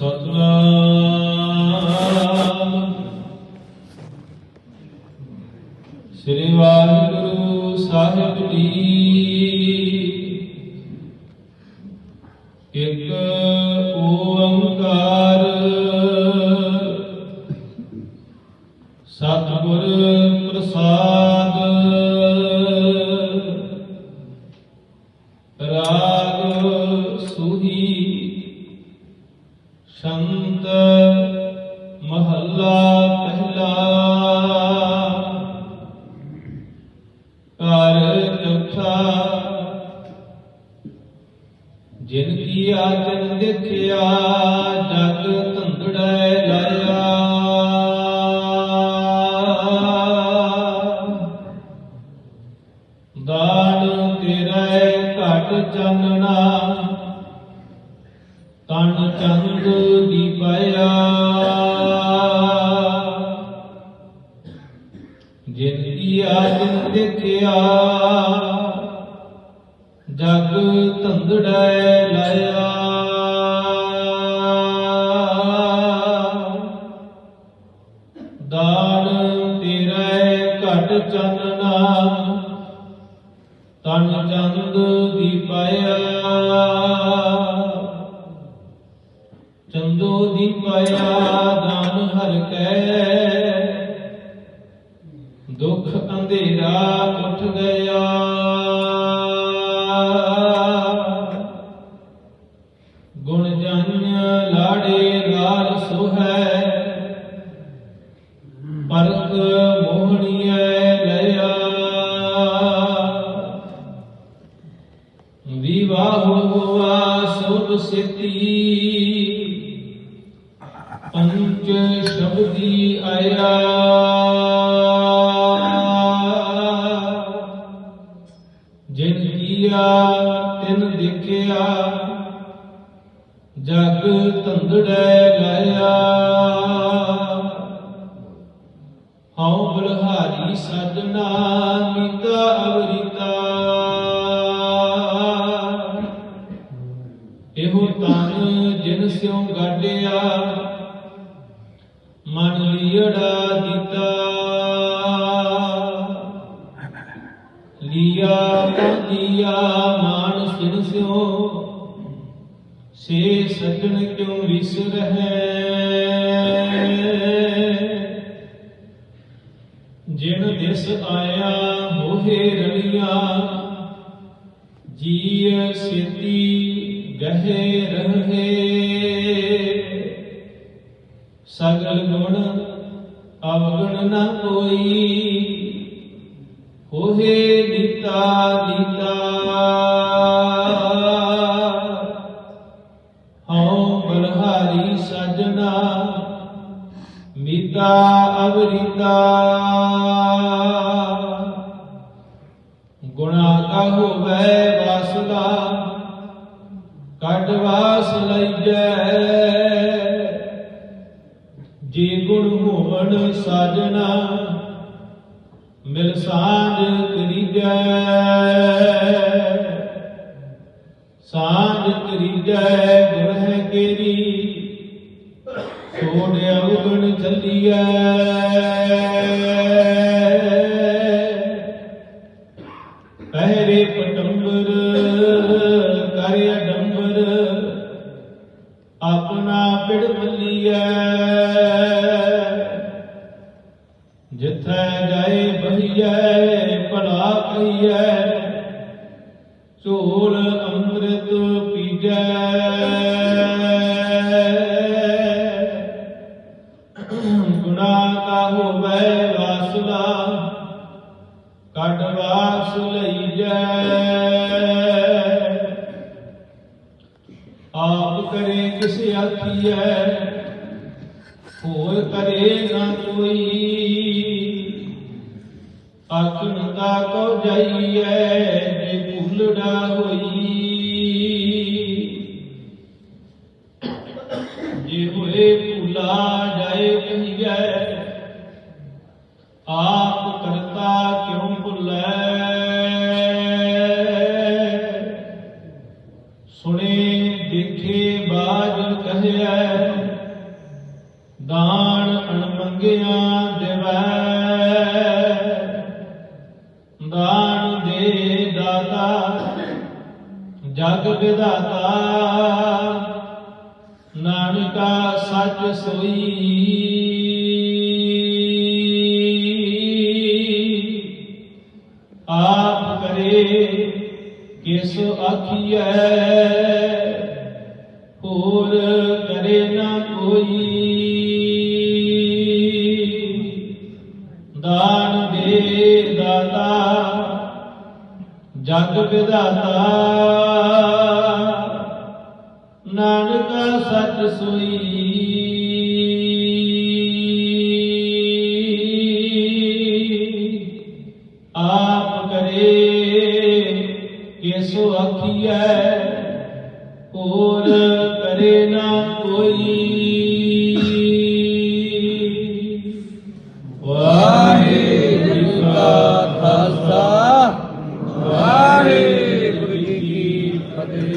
ਸਤਨਾਮ। ਸ੍ਰੀ ਵਾਹਿਗੁਰੂ ਸਾਹਿਬ ਜੀ। ਇੱਕ ਓੰਕਾਰ ਜਿਨ ਕੀਆ ਜਨ ਦੇਖਿਆ ਜਗ ਧੰਦੜੈ ਲਾਇਆ। ਦਾਨ ਤੇਰੇ ਘਟ ਚਾਨਣਾ, ਤਨ ਚੰਦ ਦੀਪਾਇਆ ਜਿਨ ਕੀਆ, ਜਿਨ ਦੇਖਿਆ ਜਗ ਧੰਦੜੈ ਲਾਇਆ। ਦਾਨ ਤੇਰੇ ਘਟ ਚੰਨਨਾ ਤਨ ਚੰਦ ਦੀਪਾਇਆ ਚੰਦੋ ਦੀਪਾਇਆ ਦਾਨ ਹਰ ਕੈ। ਦੁਖ ਅੰਧੇਰਾ ਉੱਠ ਗਿਆ। ਲਾੜੇ ਲਾਲ ਸੁਹੈ, ਪਰਖ ਮੋਹਣੀਐ ਲਿਆ ਵਿਵਾਹ ਹੋਆ ਸੁਭ ਸਿਤੀ ਪੰਚ ਸ਼ਬਦੀ ਆਇਆ। ਜਿਨ ਕੀਆ ਤਿਨ ਦੇਖਿਆ ਜਗ ਧੰਦੜੈ ਲਾਇਆ। ਹਉ ਬਲਹਾਰੀ ਸਾਜਣਾ ਮੀਤਾ ਅਵਰੀਤਾ। ਇਹੋ ਤਨ ਜਿਨ ਸਿਉ ਗਾਡਿਆ, ਮਨ ਲੀੜਾ ਦਿੱਤਾ। ਲੀਆ ਪਤੀਆ ਮਾਨ ਸਿਨ ਸਿਉ ਸੇ ਸਜਣ ਕਿਉ ਵਿਸਰਹਿ ਜਿਨ ਦਿਸ ਆਇਆ ਮੋਹੇ ਰਲਿਆ, ਜੀਅ ਸਿਤੀ ਗਹਿ ਰਹੇ। ਸਗਲ ਗੁਣ ਅਵਗਣ ਨਾ ਕੋਈ ਹੋਏ ਦਿੱਤਾ ਦਿੱਤਾ। ਮੀਤਾ ਅਵਰੀਤਾ ਗੁਣਾ ਕਾ ਹੋਵੇ ਵਾਸਲਾ ਕੱਢ ਵਾਸ ਲਈਜੈ ਜੇ ਗੁਣ ਹੋਵਣ ਸਾਜਣਾ, ਮਿਲ ਸਾਂਝ ਕਰੀਜੈ ਸਾਂਝ ਕਰੀਜੈ ਗੁਣ ਹੈ ਕੇਰੀ। ਛੋੜ ਅਵਗਣ ਚੱਲੀਐ। ਪਹਿਰੇ ਪਟੰਬਰ ਕਰ ਅਡੰਬਰ, ਆਪਣਾ ਪਿੜ ਮੱਲੀਐ। ਜਿੱਥੈ ਜਾਏ ਬਹੀਐ, ਭਲਾ ਕਹੀਐ। ਝੋਲ ਅੰਮ੍ਰਿਤ ਪੀਜੈ। ਆਪ ਕਰੇ ਕਿਸ ਆਖੀਐ, ਹੋਰ ਕਰੇ ਨਾ ਕੋਈ। ਆਖਣ ਦਾ ਕਉ ਜਾਈਐ ਜੇ ਭੁੱਲੜਾ ਹੋਈ। ਜੇ ਹੋਏ ਭੁਲਾ ਜਾਏ ਕਹੀਐ, ਆਪ ਕਰਤਾ ਕਿਉਂ ਭੁੱਲੈ? ਦਾਨ ਅਣਮੰਗਿਆ ਦੇਵੈ। ਦਾਨ ਦੇ ਦਾਤਾ, ਜਗ ਵਿਧਾਤਾ। ਨਾਨਕਾ ਸੱਚ ਸੋਈ। ਆਪ ਕਰੇ ਕਿਸ ਆਖੀਐ, ਹੋਰ ਕਰੇ ਨਾ ਕੋਈ। ਜਗ ਵਿਧਾਤਾ। ਨਾਨਕ ਸੱਚ ਸੋਈ। ਆਪ ਕਰੇ ਕਿਸੋ ਆਖੀਐ ਹੋਰ ਕਰੇ ਨਾ ਕੋਈ।